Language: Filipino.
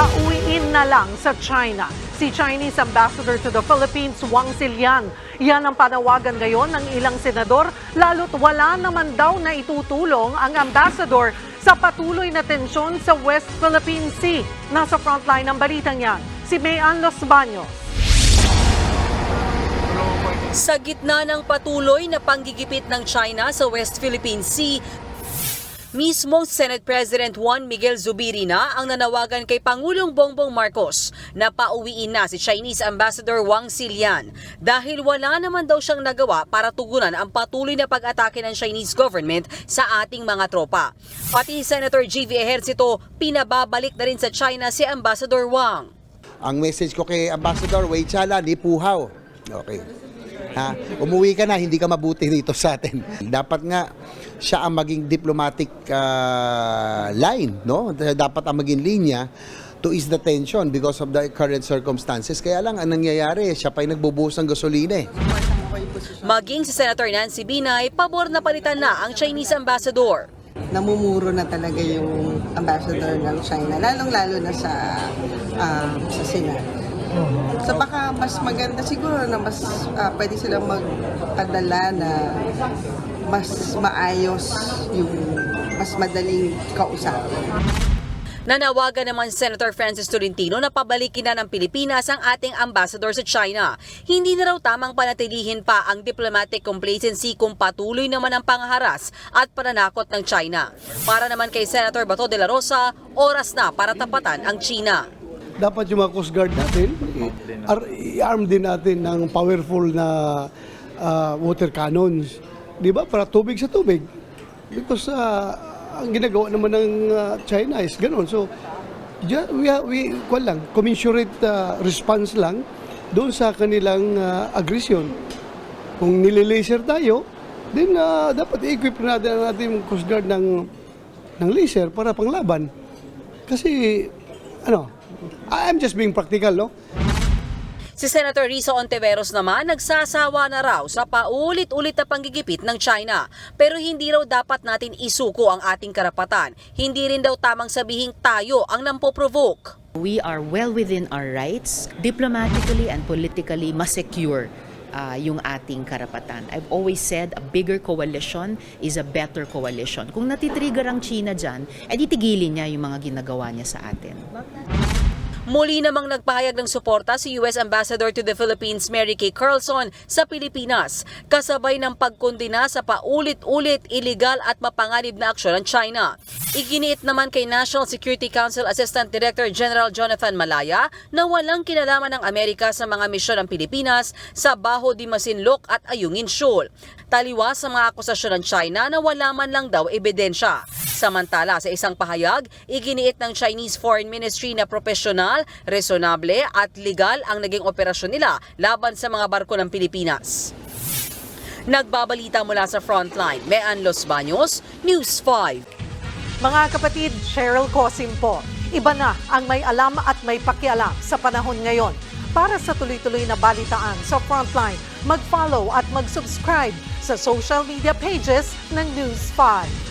pauwiin na lang sa China. Si Chinese Ambassador to the Philippines, Wang Silian. Yan ang panawagan ngayon ng ilang senador, lalo't wala naman daw na itutulong ang ambassador sa patuloy na tensyon sa West Philippine Sea. Nasa frontline ng balitang yan, si Mayan Los Baños. Sa gitna ng patuloy na panggigipit ng China sa West Philippine Sea, mismong Senate President Juan Miguel Zubiri na ang nanawagan kay Pangulong Bongbong Marcos na pauwiin na si Chinese Ambassador Wang Silian dahil wala naman daw siyang nagawa para tugunan ang patuloy na pag-atake ng Chinese government sa ating mga tropa. Pati Senator G.V. Ejercito, pinababalik na rin sa China si Ambassador Wang. Ang message ko kay Ambassador Wei Chala, ni Puhaw. Okay. Ha? Umuwi ka na, hindi ka mabuti dito sa atin. Dapat nga siya ang maging diplomatic ah, line, no? Dapat ang maging linya to ease the tension because of the current circumstances. Kaya lang, ang nangyayari, siya pa'y nagbubuhos ng gasolina eh. Maging si Senator Nancy Binay, pabor na palitan na ang Chinese ambassador. namumuro na talaga yung ambassador ng China, lalong-lalo na sa ah, sa Senate. So baka mas maganda siguro na mas ah, pwede silang magpadala na mas maayos yung mas madaling kausapin. Nanawagan naman Senator Francis Tolentino na pabalikin na ng Pilipinas ang ating ambassador sa China. Hindi na raw tamang panatilihin pa ang diplomatic complacency kung patuloy naman ang pangaharas at pananakot ng China. Para naman kay Senator Bato de la Rosa, oras na para tapatan ang China. Dapat yung mga Coast Guard natin, i-arm din natin ng powerful na ah, water cannons. Di ba? Para tubig sa tubig. Because ah, ang ginagawa naman ng ah, China is ganun. So, we, we kwan lang, commensurate ah, response lang doon sa kanilang ah, aggression. Kung nililaser tayo, then ah, dapat i-equip natin ang ating Coast Guard ng, ng laser para panglaban. Kasi, ano, I'm just being practical, no? Si Senator Rizzo Ontiveros naman nagsasawa na raw sa paulit-ulit na panggigipit ng China. Pero hindi raw dapat natin isuko ang ating karapatan. Hindi rin daw tamang sabihing tayo ang nampoprovoke. We are well within our rights, diplomatically and politically masecure uh, yung ating karapatan. I've always said a bigger coalition is a better coalition. Kung natitrigger ang China dyan, edi tigilin niya yung mga ginagawa niya sa atin. Muli namang nagpahayag ng suporta si US Ambassador to the Philippines Mary Kay Carlson sa Pilipinas, kasabay ng pagkondena sa paulit-ulit iligal at mapanganib na aksyon ng China. Iginiit naman kay National Security Council Assistant Director General Jonathan Malaya na walang kinalaman ng Amerika sa mga misyon ng Pilipinas sa Baho di Masinloc at Ayungin Shoal. Taliwas sa mga akusasyon ng China na wala man lang daw ebidensya. Samantala, sa isang pahayag, iginiit ng Chinese Foreign Ministry na profesional, resonable at legal ang naging operasyon nila laban sa mga barko ng Pilipinas. Nagbabalita mula sa Frontline, Mean Los Baños, News 5. Mga kapatid, Cheryl Cosim po. Iba na ang may alam at may pakialam sa panahon ngayon. Para sa tuloy-tuloy na balitaan sa Frontline, mag-follow at mag-subscribe sa social media pages ng News 5.